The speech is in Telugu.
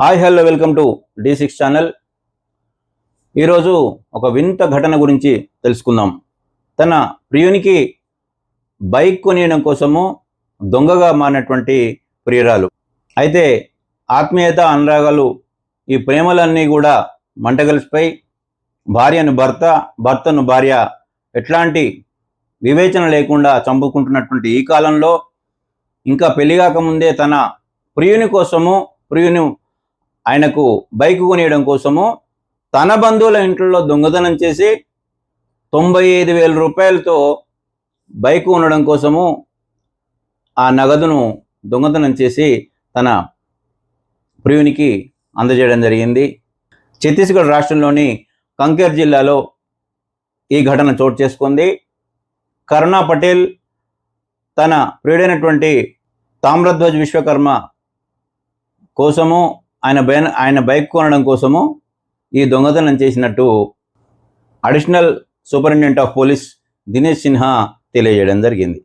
Hi hello welcome to the six channel. ఈరోజు ఒక వింత ఘటన గురించి తెలుసుకుందాం. తన ప్రియునికి బైక్ కొనియడం కోసము దొంగగా మారినటువంటి ప్రియురాలు. అయితే ఆత్మీయత అనురాగాలు ఈ ప్రేమలన్నీ కూడా మంటగలిసిపోయి భార్యను భర్త భర్తను భార్య ఎట్లాంటి వివేచన లేకుండా చంపుకుంటున్నటువంటి ఈ కాలంలో ఇంకా పెళ్ళి కాకముందే తన ప్రియుని కోసము ప్రియుని ఆయనకు బైక్ కొనియడం కోసము తన బంధువుల ఇంట్లో దొంగతనం చేసి తొంభై ఐదు వేల రూపాయలతో బైక్ ఉండడం కోసము ఆ నగదును దొంగతనం చేసి తన ప్రియునికి అందజేయడం జరిగింది. ఛత్తీస్గఢ్ రాష్ట్రంలోని కంకేర్ జిల్లాలో ఈ ఘటన చోటు చేసుకుంది. కరుణా పటేల్ తన ప్రియుడైనటువంటి తామ్రధ్వజ్ విశ్వకర్మ కోసము ఆయన ఆయన బైక్ కొనడం కోసము ఈ దొంగతనం చేసినట్టు additional superintendent of police Dinesh Sinha తెలియజేయడం జరిగింది.